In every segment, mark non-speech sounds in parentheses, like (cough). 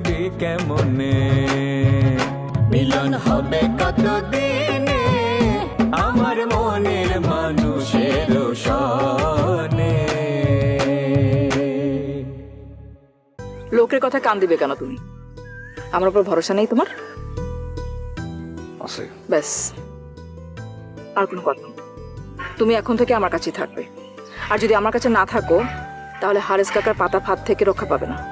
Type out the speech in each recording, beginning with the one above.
তুই কেমনে? মিলন হবে কতদিনে? আমার মনের মানুষের সনে। লোকের কথা কান দিবে কেন তুমি? আমার উপর ভরসা নেই তোমার? আছে। ব্যাস। আর কোনো কথা নেই। তুমি এখন থেকে আমার কাছেই থাকবে। আর যদি আমার কাছে না থাকো তাহলে হারেস কাকার পাতা ফাঁদ থেকে রক্ষা পাবে না।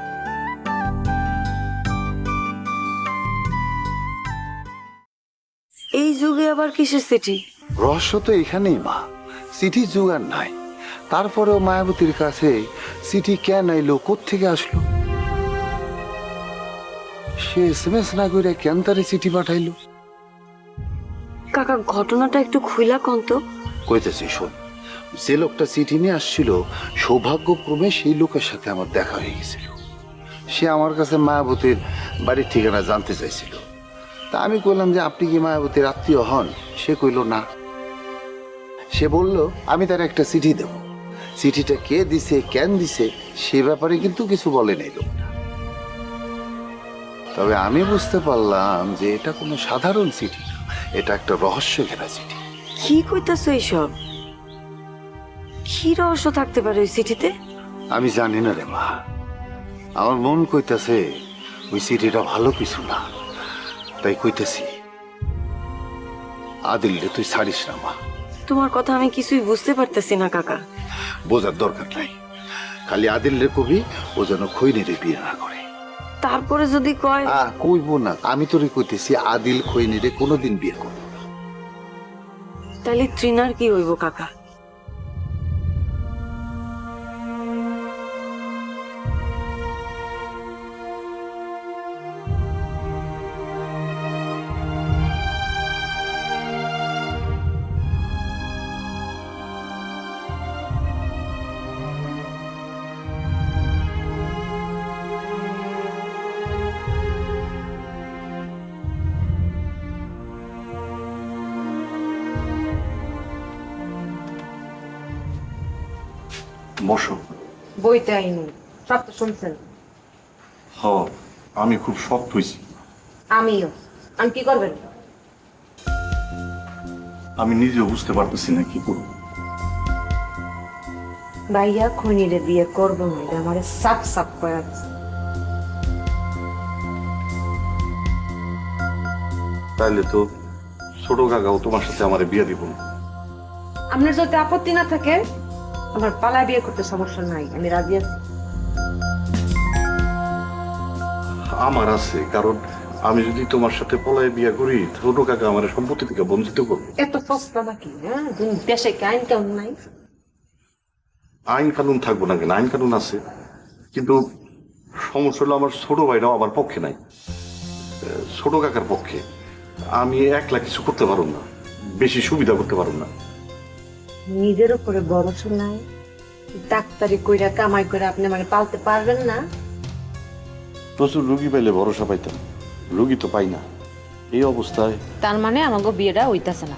যুগে আবার কিসের চিঠি রহস্য তো এখানেই মা। চিঠি আর নাই। তারপরেও মায়াবতীর কাছে চিঠি কেন এলো কোত্থেকে আসলো? সে এস এম এস না করে কেন তারে চিঠি পাঠাইলো? কাকা ঘটনাটা একটু খুইলা কন তো। কইতেছি শোন। যে লোকটা চিঠি নিয়ে আসছিল সৌভাগ্যক্রমে সেই লোকের সাথে আমার দেখা হয়ে গেছিল। সে আমার কাছে মায়াবতীর বাড়ির ঠিকানা জানতে চাইছিল। তা আমি কইলাম যে আপনি কি মায়াবতীর আত্মীয় হন? সে কইল না। সে বলল আমি তার একটা চিঠি দেব। চিঠিটা কে দিছে কেন দিছে সে ব্যাপারে কিন্তু কিছু বলেন এই লোকটা। তবে আমি বুঝতে পারলাম যে এটা কোনো সাধারণ চিঠি না এটা একটা রহস্য ঘেরা চিঠি। কি কইতাছো এইসব? কি রহস্য থাকতে পারে ওই চিঠিতে? আমি জানি না রে মা। আমার মন কইতাছে ওই চিঠিটা ভালো কিছু না। তাই কইতেছি। আদিল রে তুই ছাড়িস না মা। তোমার কথা আমি কিছুই বুঝতে পারতেছি না কাকা। বোঝার দরকার নাই। খালি আদিল রে কবি ও যেন খৈনিরে বিয়ে না করে। তারপরে যদি কয় আহ কইব না। আমি তোরে কইতেছি আদিল খৈনিরে কোনোদিন বিয়ে করব না। তাহলে ট্রিনার কি হইব কাকা? আইনি সব তো শুনছেন। হ আমি খুব শক্ত হয়েছি আমিও। আমি কি করবেন? আমি নিজেও বুঝতে পারতেছি না কি করব। ভাইয়া খনিরে বিয়ে করব না এটা আমার সাপ সাপ করে। তাইলে তো ছোট কাকাও তোমার সাথে আমার বিয়ে দিব। আপনার যদি আপত্তি না থাকে আমার পালা বিয়ে করতে সমস্যা নাই আমি রাজি আছি। আমার আছে কারণ আমি যদি তোমার সাথে পলায় বিয়ে করি ছোট কাকা আমার সম্পত্তি থেকে বঞ্চিত করবে। এত সস্তা নাকি হ্যাঁ? তুমি দেশে আইন কেমন নাই? আইন কানুন থাকব না কেন? আইন কানুন আছে কিন্তু সমস্যা হলো আমার ছোট ভাইরাও আমার পক্ষে নাই। ছোট কাকার পক্ষে। আমি একলা কিছু করতে পারব না বেশি সুবিধা করতে পারব না। নিজের উপরে ভরসা নাই। ডাক্তারি কইরা কামাই করে আপনি মানে পালতে পারবেন না। প্রচুর রুগী পাইলে ভরসা পাইতাম। রুগী তো পাই না। এই অবস্থায় তার মানে আমাকে বিয়েটা হইতাছে না।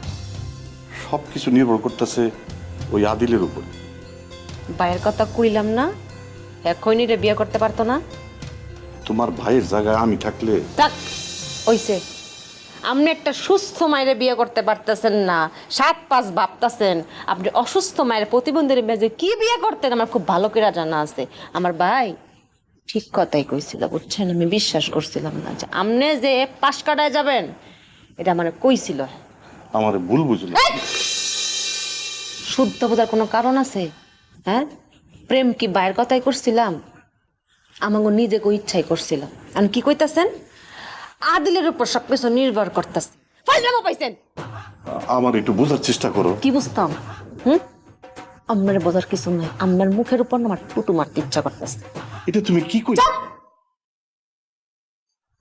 সবকিছু নির্ভর করতেছে ওই আদিলের উপর। ভাইয়ের কথা কইলাম না এখনই রে বিয়ে করতে পারতো না। তোমার ভাইয়ের জায়গায় আমি থাকলে থাক হইছে। আপনি একটা সুস্থ মায়ের বিয়ে করতে পারতেছেন না সাত পাঁচ ভাবতেছেন আপনি অসুস্থ মায়ের প্রতিবন্ধীর মেজে কি বিয়ে করতেন আমার খুব ভালো করে জানা আছে। আমার ভাই ঠিক কথাই কইছিল বুঝছেন? আমি বিশ্বাস করছিলাম না যে আপনি যে পাশ কাটায় যাবেন এটা মানে কইছিল। আমার ভুল বুঝলো। শুদ্ধ বোঝার কোনো কারণ আছে? হ্যাঁ? প্রেম কি বাইরের কথাই করছিলাম? আমাকে নিজেকে ইচ্ছাই করছিলাম। আমি কি কইতাছেন? আদিলের উপর সব সবকিছু নির্ভর করতেছে। পাইছেন? আমার একটু বোঝার চেষ্টা করো। কি বুঝতাম? হুম? আমার বোঝার কিছু নাই। আমার মুখের উপর আমার টুটু মারতে ইচ্ছা করতেছে। এটা তুমি কি কই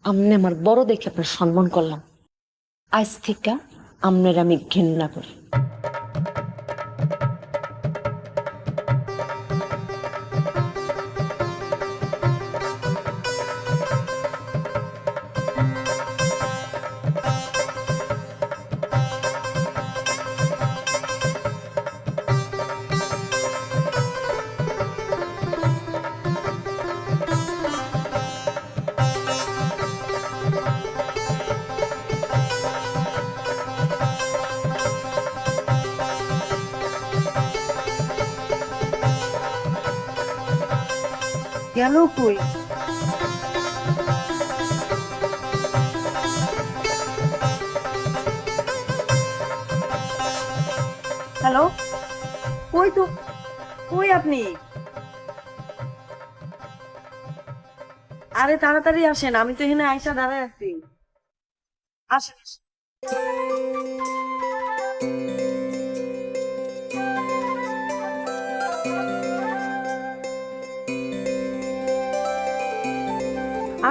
আমনে আমার বড় দেখে আপনার সম্মান করলাম। আজ থেকে আমনের আমি ঘৃণা করি। গেল কই হ্যালো কই তো কই আপনি? আরে তাড়াতাড়ি আসেন, আমি তো এখানে আইসা দাঁড়ায় আছি।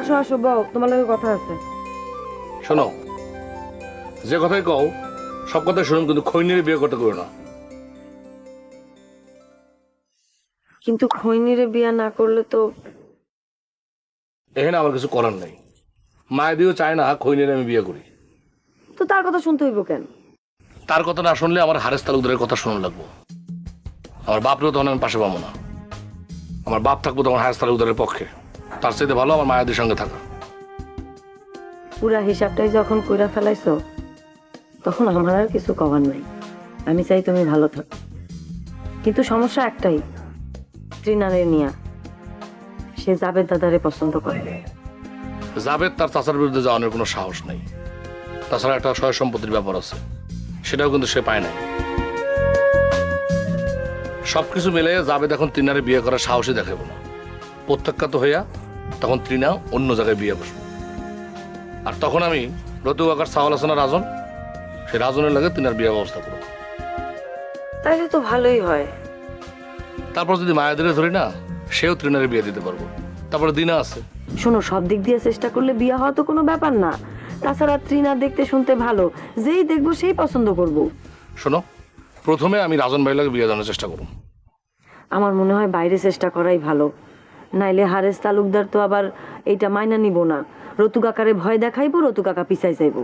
আসো আসো বউ তোমার লগে কথা আছে। শোনো যে কথাই কও সব কথা শুনুন কিন্তু খৈনের বিয়ে করতে করো না। কিন্তু খৈনিরে বিয়া না করলে তো এখানে আমার কিছু করার নেই। দিয়েও চায় না খৈনের আমি বিয়ে করি। তো তার কথা শুনতে হইব কেন? তার কথা না শুনলে আমার হারেস তালুকদারের কথা শোনা লাগবো। আমার বাপরেও তখন আমি পাশে পাবো না। আমার বাপ থাকব তখন হারেস তালুকদারের পক্ষে। তার চাইতে ভালো আমার মায়েদের সঙ্গে থাকা। পুরা হিসাবটাই যখন কইরা ফেলাইছো তখন আমার আর কিছু কবার নাই। আমি চাই তুমি ভালো থাকো। কিন্তু সমস্যা একটাই ট্রিনারে নিয়া সে জাবেদ দাদারে পছন্দ করে। জাবেদ তার চাচার বিরুদ্ধে যাওয়ানোর কোনো সাহস নেই। তাছাড়া একটা সয় সম্পত্তির ব্যাপার আছে সেটাও কিন্তু সে পায় নাই। সবকিছু মিলে জাবেদ এখন তৃণারে বিয়ে করার সাহসই দেখাবো না। প্রত্যাখ্যাত হইয়া তখন তৃণা অন্য জায়গায় বিয়ে বসবে। আর তখন আমি রতু কাকার সাওয়াল হাসানা রাজন সে রাজনের লাগে তিনার বিয়ে ব্যবস্থা করব। তাইলে তো ভালোই হয়। তারপর যদি মায়াদের ধরি না সেও তৃণারে বিয়ে দিতে পারব। তারপরে দিনা আছে। শোনো সব দিক দিয়ে চেষ্টা করলে বিয়ে হওয়া তো কোনো ব্যাপার না। তাছাড়া ত্রিনা দেখতে শুনতে ভালো যেই দেখব সেই পছন্দ করব। শোনো প্রথমে আমি রাজন ভাই লাগে বিয়ে দেওয়ার চেষ্টা করব। আমার মনে হয় বাইরে চেষ্টা করাই ভালো। নাইলে হারেস তালুকদার তো আবার এইটা মাইনা নিব না। রতু কাকারে ভয় দেখাইবো রতু কাকা পিছাই যাইবো।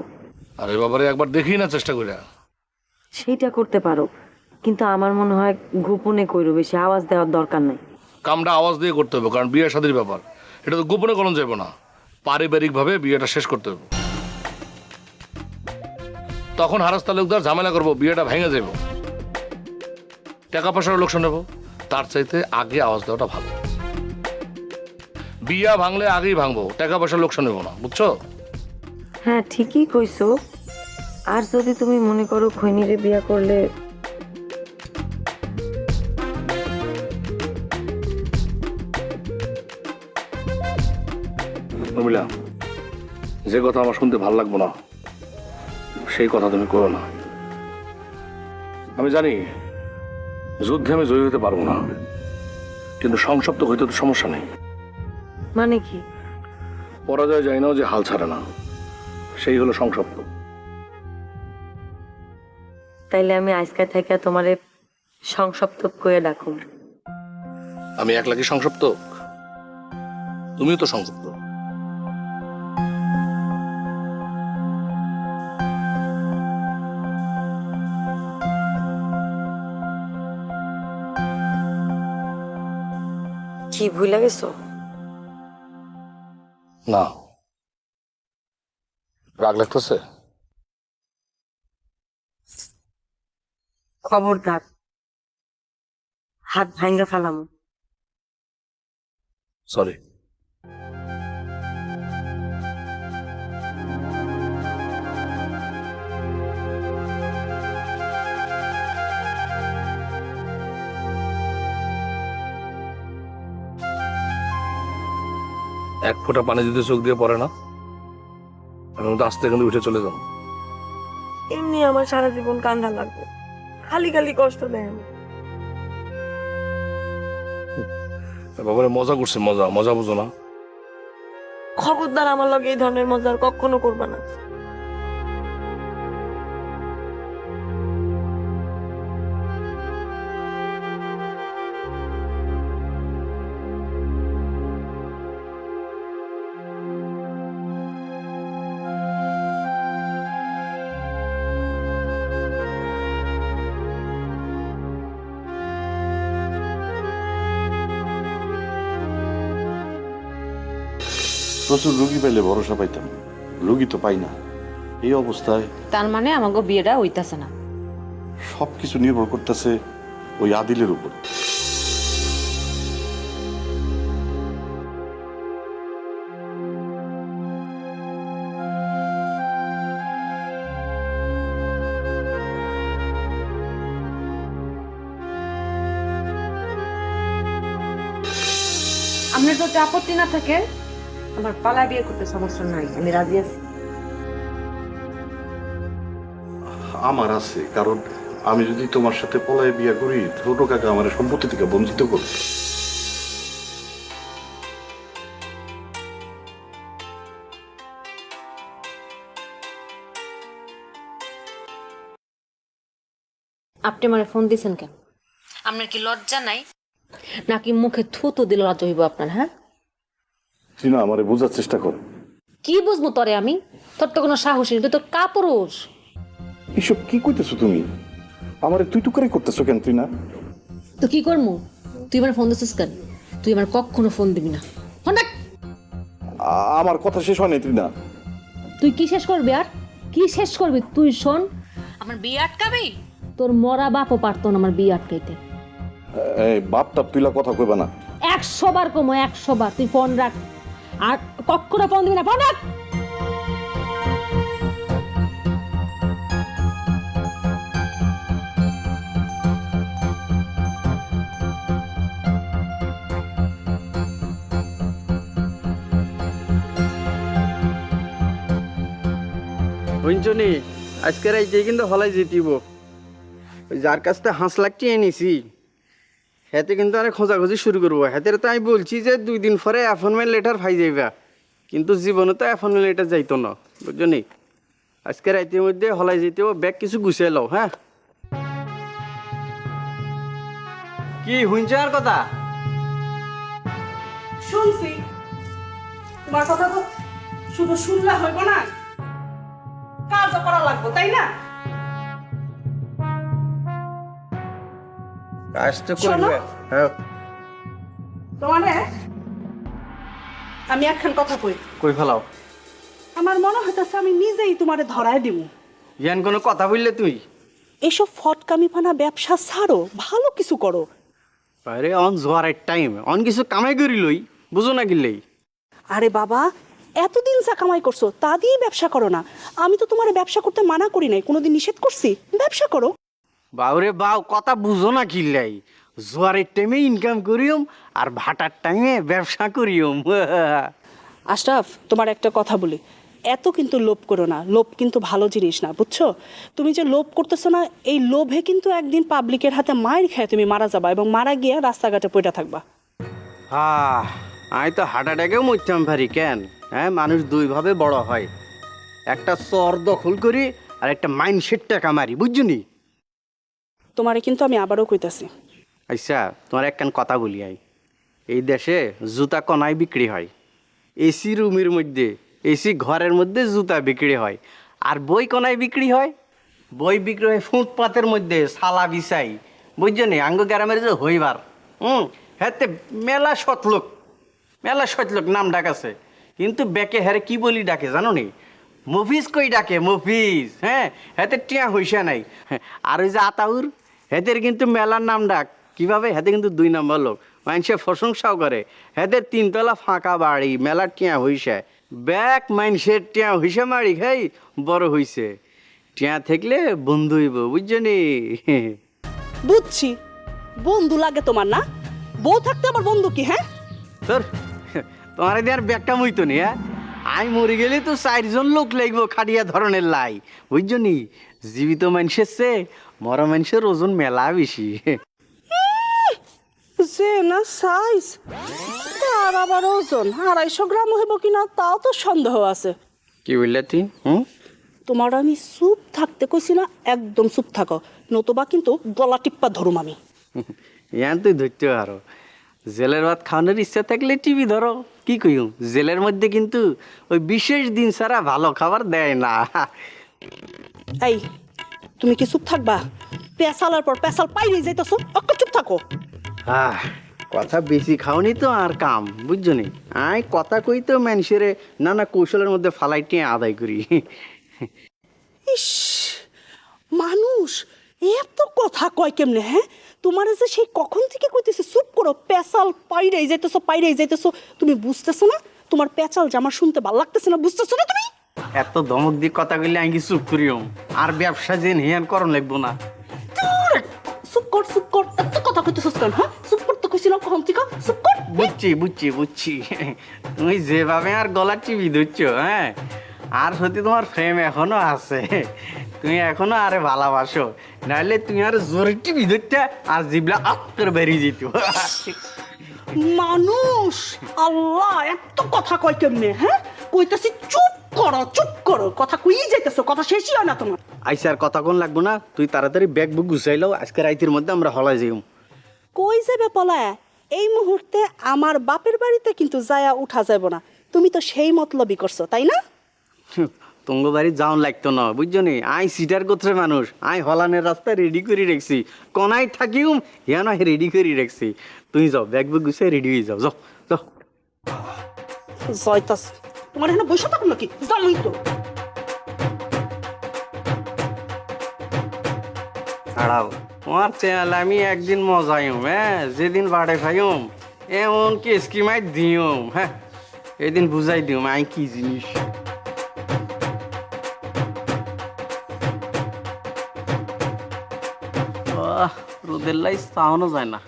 আর ব্যাপারে একবার দেখি না চেষ্টা করে সেইটা করতে পারো কিন্তু আমার মনে হয় গোপনে কইরো বেশি আওয়াজ দেওয়ার দরকার নাই। কামটা আওয়াজ দিয়ে করতে হবে কারণ বিয়ে শাদির ব্যাপার। এটা তো গোপনে করণ যাবে না পারিবারিকভাবে বিয়েটা শেষ করতে হবে। তখন হারাস তালুকদার ঝামেলা করব বিয়েটা ভেঙে যাব টাকা পয়সার লোকসান নেব তার চাইতে আগে আওয়াজ দেওয়াটা ভালো। বিয়া ভাঙলে আগেই ভাঙবো টাকা পয়সা লোকসান নেব না বুঝছ? হ্যাঁ ঠিকই কইছো। আর যদি তুমি মনে করো খৈনিরে বিয়া করলে রমিলা যে কথা আমার শুনতে ভালো লাগবো না সেই কথা তুমি করো না। আমি জানি যুদ্ধে আমি জয়ী হতে পারব না কিন্তু সংসপ্ত হইতে তো সমস্যা নেই। মানে কি? পরাজয় যায় নাও যে হাল ছাড়ে না। সেই হলো সংসপ্ত তাইলে আমি আজকে থেকে তোমারে সংসপ্তক কয়ে ডাকুম। আমি এক লাখি সংসপ্ত তুমিও তো সংসপ্ত কি ভুলে গেছো না। রাগ লাগতেছে? খবরদার। হাত ভাঙ্গা ফেলাম। সরি এক ফোঁটা পানি যদি চোখ দিয়ে পড়ে না। আমি কিন্তু আস্তে কিন্তু উঠে চলে যাব। এমনি আমার সারা জীবন কান্দা লাগবে। খালি খালি কষ্ট দেয় আমি। বাবারে মজা করছে মজা। মজা বুঝো না। খবরদার আমার লগে এই ধরনের মজা আর কখনো করবা না। প্রচুর রুগী পাইলে ভরসা পাইতাম। রুগী তো পাই না। এই অবস্থায় তার মানে আমাকে বিয়েটা হইতাছে না। সব কিছু নির্ভর করতেছে ওই আদিলের উপর। আপনার যদি আপত্তি না থাকে আমার পালা বিয়ে করতে সমস্যা নাই আমি রাজি আছি। আমার আছে কারণ আমি যদি তোমার সাথে পলায় বিয়ে করি ছোট কাকা আমার সম্পত্তি থেকে বঞ্চিত করবে। আপনি আমার ফোন দিয়েছেন কেন? আপনার কি লজ্জা নাই? নাকি মুখে থুতু দিল লজ্জা হইব আপনার হ্যাঁ? তুই না আমারে বোঝার চেষ্টা কর। কি বুঝব তরে আমি? তোর তো কোনো সাহস নেই তুই তো কাপুরুষ। এসব কি কইতেছো তুমি? আমারে তুই টুকারি করতেছো কেন তুই না তো কি করব তুই আমার ফোন দিছিস কেন? তুই আমার কখনো ফোন দিবি না। ফোন রাখ। আ- আমার কথা শেষ হয় নাই তুই না তুই কি শেষ করবি আর? কি শেষ করবি তুই শোন। আমার বিয়ে আটকাবি? তোর মরা বাপও পারতো না আমার বিয়ে আটকাইতে। এই বাপ টাপ তুইলা কথা কইবা না। একশো বার কমো একশো বার। তুই ফোন রাখ। আর কখনো ফোন দিবি না ফোন রাখ শুনছনি আজকে রাইতে কিন্তু হলাই জিতিব যার কাছ থেকে হাঁস লাগটি এনেছি। হেতে কিন্তু অনেক খোঁজাখুঁজি শুরু করব। হেতের তো আমি বলছি যে দুই দিন পরে অ্যাপয়েন্টমেন্ট লেটার পাই যাইবা। কিন্তু জীবনে তো অ্যাপয়েন্টমেন্ট লেটার যাইতো না বুঝছনি আজকে রাইতের মধ্যে হলাই যেতেও ব্যাগ কিছু গুছিয়ে লও হ্যাঁ? কি, শুনছ আর কথা? শুনছি। তোমার কথা তো শুধু শুনলে হইব না, কাজও করা লাগবে, তাই না? কাজ তো করবে। হ্যাঁ। তোমারে আমি একখান কথা কই। কই ফেলাও। আমার মনে হইতেছে আমি নিজেই তোমারে ধরায় দিব ইয়ান কোনো কথা বললে তুই? এসব ফটকামি ফানা ব্যবসা ছাড়ো ভালো কিছু করো। আরে অন জোয়ারের টাইম অন কিছু কামাই করি লই বুঝো না কিনলেই আরে বাবা এতদিন যা কামাই করছ তা দিয়ে ব্যবসা করো না। আমি তো তোমার ব্যবসা করতে মানা করি নাই কোনোদিন নিষেধ করছি? ব্যবসা করো। বাউরে বাউ কথা বুঝো না কিল্লাই জোয়ারের টাইমে ইনকাম করিম আর ভাটার টাইমে ব্যবসা করিম (laughs) আশরাফ তোমার একটা কথা বলি। এত কিন্তু লোভ করো না। লোভ কিন্তু ভালো জিনিস না বুঝছ? তুমি যে লোভ করতেছো না এই লোভে কিন্তু একদিন পাবলিকের হাতে মায়ের খেয়ে তুমি মারা যাবা এবং মারা গিয়ে রাস্তাঘাটে পড়ে থাকবা। হ্যাঁ আমি তো হার্ট অ্যাটাকেও মরতাম পারি কেন? হ্যাঁ মানুষ দুইভাবে বড় হয়। একটা চর দখল করি আর একটা মাইন্ডসেট টাকা মারি বুঝছ নি? তোমারে কিন্তু আমি আবারও কইতাছি। আচ্ছা তোমার একখান কথা বলি আই। এই দেশে জুতা কনায় বিক্রি হয়। এসি রুমের মধ্যে এসি ঘরের মধ্যে জুতা বিক্রি হয়। আর বই কনায় বিক্রি হয়। বই বিক্রি হয় ফুটপাতের মধ্যে সালা বিছাই। বুঝছ নি? আঙ্গ গ্রামের যে হইবার, হুম? হ্যাঁ মেলা শতলোক মেলা শতলোক নাম ডাকাছে। কিন্তু বেকে হ্যারে কি বলি ডাকে, জানো নি? মফিজ কই ডাকে? মফিজ হ্যাঁ? হেতে টিয়া হইসা নাই। আর ওই যে আতাউর হেদের কিন্তু মেলার নাম ডাক। কীভাবে? হেতে কিন্তু দুই নম্বর লোক। মানুষের প্রশংসাও করে। হেদের তিনতলা ফাঁকা বাড়ি মেলার টিয়া হইসে। ব্যাক মানুষের টিয়া হইসে মারি খাই বড় হইছে টিয়া থাকলে বন্ধু হইব বুঝছ নি বুঝছি। বন্ধু লাগে তোমার না? বউ থাকতে আমার বন্ধু কি হ্যাঁ? তোর তোমার এদের আর ব্যাগটা মুইতো নি হ্যাঁ? আমি মরে গেলে তো চারজন লোক লাগবো খাটিয়া ধরনের লাই। বুঝছ নি জীবিত মানুষের চেয়ে মরা মানুষের ওজন মেলা বেশি। যে না সাইজ তার আবার ওজন আড়াইশো গ্রাম হইব কিনা তাও তো সন্দেহ আছে। কি বললে তুই? হুম? তোমার আমি চুপ থাকতে কইছি না একদম চুপ থাকো। নতুবা কিন্তু গলা টিপ্পা ধরুম আমি। ইয়ান তুই ধরতে পারো জেলের ভাত খাওয়ানোর ইচ্ছা থাকলে টিভি ধরো। কি কইম? জেলের মধ্যে কিন্তু ওই বিশেষ দিন ছাড়া ভালো খাবার দেয় না। এই তুমি কি চুপ থাকবা? পেশালার পর পেশাল পাইরে যাইতেছো। অক্ক চুপ থাকো। আহ, কথা বেশি খাওনি তো আর কাম বুঝছ নি আই কথা কই তো মানুষের নানা কৌশলের মধ্যে ফালাইটি আদায় করি। ইস মানুষ এত কথা কয় কেমনে হ্যাঁ? তোমার যে সেই কখন থেকে কইতেছে চুপ করো পেশাল পাইরেই যাইতেছো পাইরেই যাইতেছো। তুমি বুঝতেছো না? তোমার পেঁচাল আমার শুনতে ভালো লাগতেছে না বুঝতেছো না তুমি? এত ধমক দিয়ে কথা কইলে আমি চুপ করিও আর ব্যবসা যে হিয়ান করণ লাগবো না। চুপ কর চুপ কর। এত কথা কইতেছিস কেন হ্যাঁ? চুপ করতে কখন থেকে? চুপ কর। বুঝছি বুঝছি বুঝছি। তুমি যেভাবে আর গলার টিভি ধরছো হ্যাঁ? আর সত্যি তোমার ফ্রেম এখনও আছে তুমি এখনও আরে ভালোবাসো নাহলে তুমি আর জোরে টিভি ধরতে আর জিবলা আপ করে বেরিয়ে যেত। মানুষ আল্লাহ এত কথা কয় কেমনে হ্যাঁ? কইতাছি চুপ করো চুপ করো। কথা কই যাইতেছো কথা শেষই হয় না তোমার। আইসা আর কথা কোন লাগবো না তুই তাড়াতাড়ি ব্যাগ বুক গুছাইলো আজকে রাইতের মধ্যে আমরা হলাই যাইম। কই যাবে পলায়? এই মুহূর্তে আমার বাপের বাড়িতে কিন্তু যায়া উঠা যাব না। তুমি তো সেই মতলবই করছ তাই না? (laughs) তুঙ্গ বাড়ি যাওন লাগতো না বুঝছ নি আই সিটার গোত্রের মানুষ আই হলানের রাস্তা রেডি করে রাখছি। কনাই থাকিউম ইয়া না রেডি করে রাখছি। তুই যাও ব্যাগ বুক গুছাই রেডি হয়ে যাও যাও যাও। জয়তাস তোমার এখানে বসে থাকুন নাকি? জানোই তো। ছাড়াও তোমার চেয়াল আমি একদিন মজাইম হ্যাঁ? যেদিন বাড়ে খাইম এমন কি স্কিমাই দিও হ্যাঁ? এদিন বুঝাই দিও আই কি জিনিস। রোদের লাই চাওয়ানো যায় না।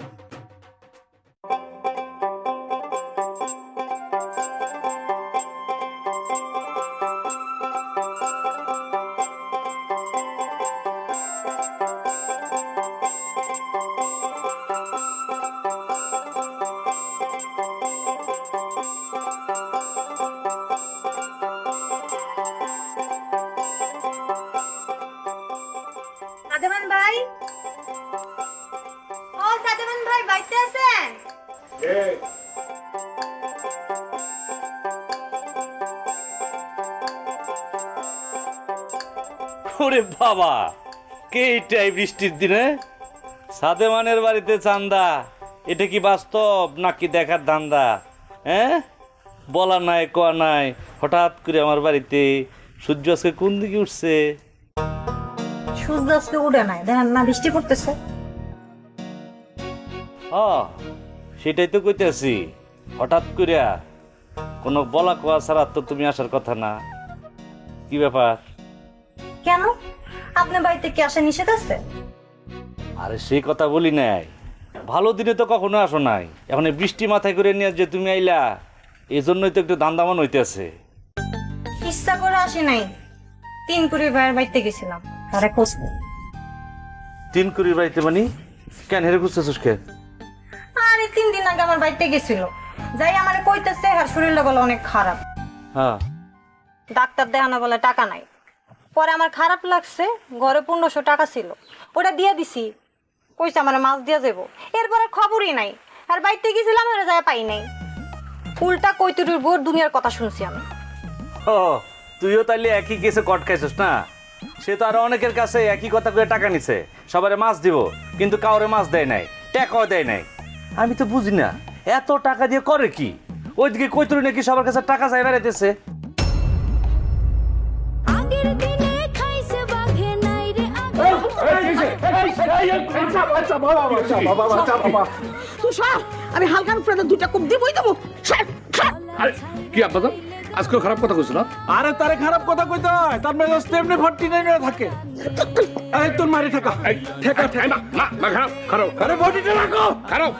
ওরে বাবা কে এটাই বৃষ্টির দিনে? সাদেমানের বাড়িতে চান্দা এটা কি বাস্তব নাকি দেখার ধান্দা? হ্যাঁ? বলা নাই কোয়া নাই হঠাৎ করে আমার বাড়িতে সূর্য আজকে কোন দিকে উঠছে? সূর্য আজকে উঠে নাই দেখেন না বৃষ্টি পড়তেছে। ও সেটাই তো কইতেছি হঠাৎ করিয়া কোনো বলা কোয়া ছাড়া তো তুমি আসার কথা না। কি ব্যাপার? কেন? আপনার বাড়িতে কি আসা নিষেধ আছে? আরে সেই কথা বলি নাই। ভালো দিনে তো কখনো আসো নাই। এখন এই বৃষ্টি মাথায় করে নিয়ে যে তুমি আইলা এই জন্যই তো একটু দান্দামান হইতেছে। ইচ্ছা করে আসি নাই। তিন কুড়ি ভাইয়ের বাড়িতে গেছিলাম। তারে খোঁজ তিন কুড়ির বাড়িতে মানে? কেন হেরে খুঁজতেছিস কেন? আরে তিন দিন আগে আমার বাড়িতে গেছিল। যাই আমার কইতেছে আর শরীরটা বলে অনেক খারাপ। হ্যাঁ। ডাক্তার দেখানো বলে টাকা নাই। পরে আমার খারাপ লাগছে, ঘরে পনেরোশো টাকা ছিল। ওটা দিয়ে দিছি। কইছে আমার মাছ দিয়ে যাব এরপরে খবরই নাই। আর বাড়িতে গেছিলাম আর যায় পাই নাই। উল্টা কৈতুরির বোর দুনিয়ার কথা শুনছি আমি। ও, তুইও তাইলে একই কেসে কট খাইছিস না? সে তো আর অনেকের কাছে একই কথা করে টাকা নিছে। সবারে মাছ দিব, কিন্তু কাউরে মাছ দেয় নাই, টাকাও দেয় নাই। আমি তো বুঝি না, এত টাকা দিয়ে করে কি? ওইদিকে কৈতুরি নাকি সবার কাছে টাকা চাই বেড়াইতেছে। আমি হালকা ফ্রেন্ডের দুটা কুপ দিবই দেবো। কি আপনার আজকে খারাপ কথা কইছো না? আরে তারে খারাপ কথা কইতে হয়। তার মেজাজ তেমনি ভর্তি নেই না থাকে। আরে তোর মারি থাকা ঠেকা ঠেকা। না না খারাপ খারাপ। আরে ভর্তিটা রাখো। খারাপ।